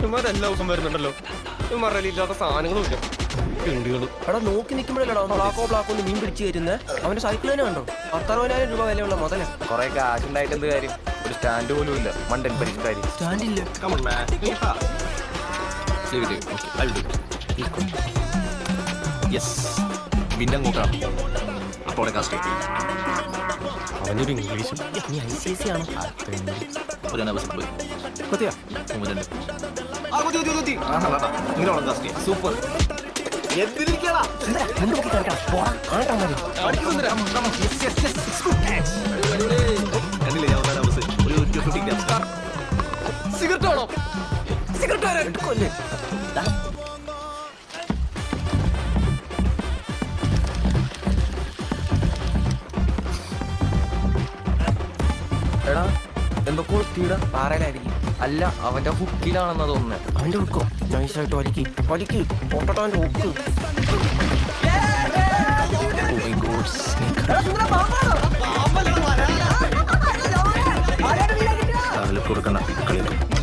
ഇവന്മാർ എല്ലാ ദിവസം വരുന്നുണ്ടല്ലോ ഇവന്മാരുടെ ഇല്ലാത്ത സാധനങ്ങളും ഇല്ല. കിണ്ടികളും. എടാ നോക്കി നിൽക്കുമ്പോഴല്ലോ ബ്ലാക്കോ ബ്ലാക്കോ ഒന്ന് മീൻ പിടിച്ച് തരുന്നത് അവന്റെ സൈക്കിൾ തന്നെ കണ്ടോ? പത്തറുപതിനായിരം രൂപ വിലയുള്ള മുതല കൊറേ കാശുണ്ടായിട്ട് എന്ത് കാര്യം? ഒരു സ്റ്റാൻഡ് പോലും ഇല്ല. മണ്ടൻ പരിഷ്കാരി സ്റ്റാൻഡില്ല യെസ് പിന്നെ അങ്ങോട്ടാണ് അപ്പോൾ കാസ്റ്റ് അവനൊരു ഇംഗ്ലീഷും നീ ഐ സി സി ആണോ? ഒരു അനാവശ്യം പോയി കൊത്തിയാ? മൂന്നുണ്ട് ഇങ്ങനെ ഉള്ള കാസ്റ്റ് സൂപ്പർ. എന്തിരിക്കടാ? പൊക്കി കിടക്കണം പോടാ ആട്ടാ മതി കണ്ടില്ലേ ഞാൻ ഒന്നാം അവസ്ഥ ഒരു ടു ഫിഫ്റ്റി ഗ്രാം സിഗരറ്റ് ആണോ സിഗരറ്റ് കൊല്ലേ. എടാ എന്തൊക്കെ തീട പാറയിലായിരിക്കും. അല്ല അവന്റെ ഹുക്കിലാണെന്ന് തോന്നുന്നത് അവന്റെ ഹുക്കോ? നൈസായിട്ട് വലിക്ക്. വലിക്ക്. പൊട്ടട്ടവന്റെ ഹുക്ക്. അതിൽ കൊടുക്കണ്ട കളിയൊക്കെ